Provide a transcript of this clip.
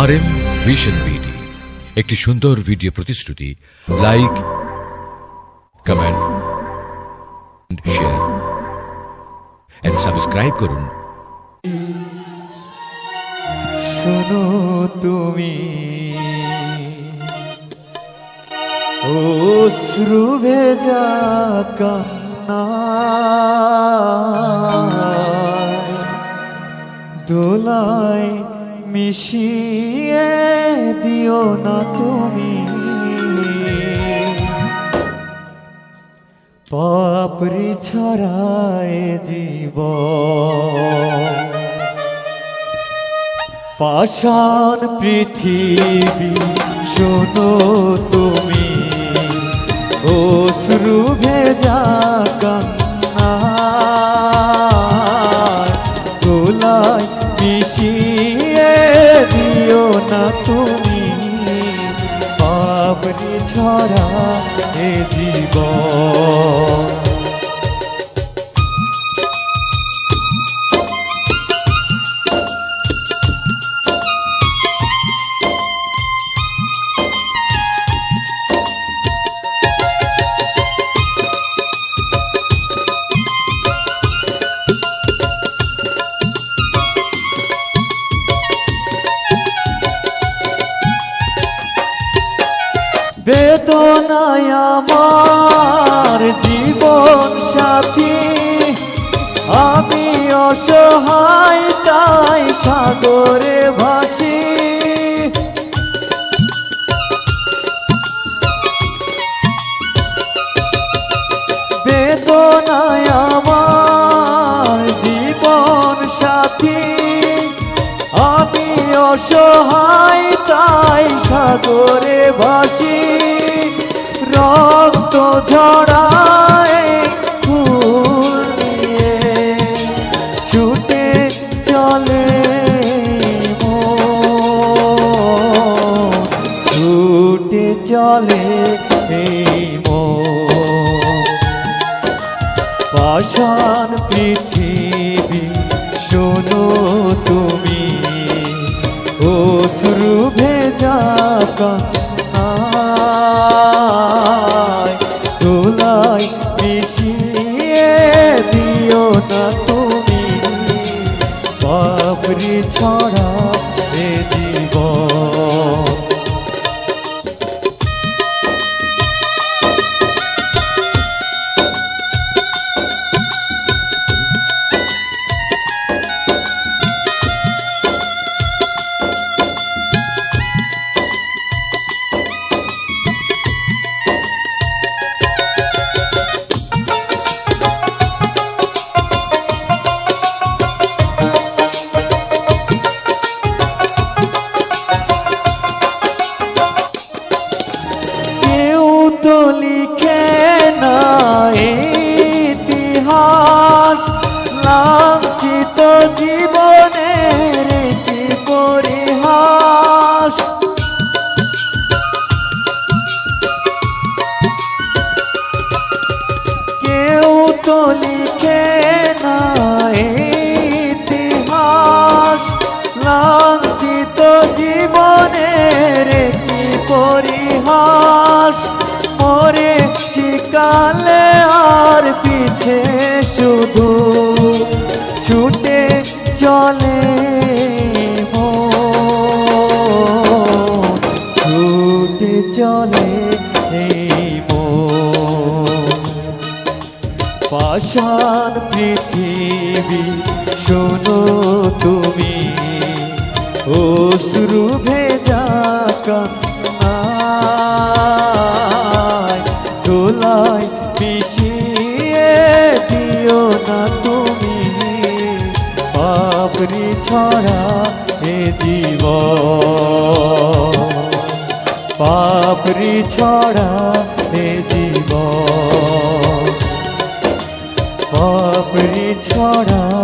আর M vision BD একটি সুন্দর video প্রতিশ্রুতি। Like comment share and subscribe করুন। শোনো তুমি। অশ্রু ভেজা কান্না। দোলায় মিশিয়ে দিও না তুমি। পাপড়ি ছড়ায় জীব পাষাণ পৃথিবী, শোনো তুমি। অশ্রু ভেজা কান্না। তোলায় মিশিয়ে না তুমি পাপড়ি ছড়া এ জীবন? বেদনায় আমার জীবন সাথী। আমি অসহায়, তাই সাগরে ভাসি। বেদনায় আমার জীবন সাথী। আমি অসহায়, তাই সাগরে ভাসি। ঝরায় ফুল নিয়ে ছুটে চলে ছুটে চলে এই পাষাণ পৃথিবী মিশিয়ে দিও না তুমি। বাবরি ছড়া এ জীবন। লাঞ্ছিত জীবনের চলে এই পাষাণ পৃথিবী, শোনো তুমি। অশ্রু ভেজা কান্নায়, দোলায় মিশিয়ে দিও না তুমি। পাপড়ি ছড়া এ জীবন। পাপড়ি ছড়া এ জীব পাপড়ি ছড়া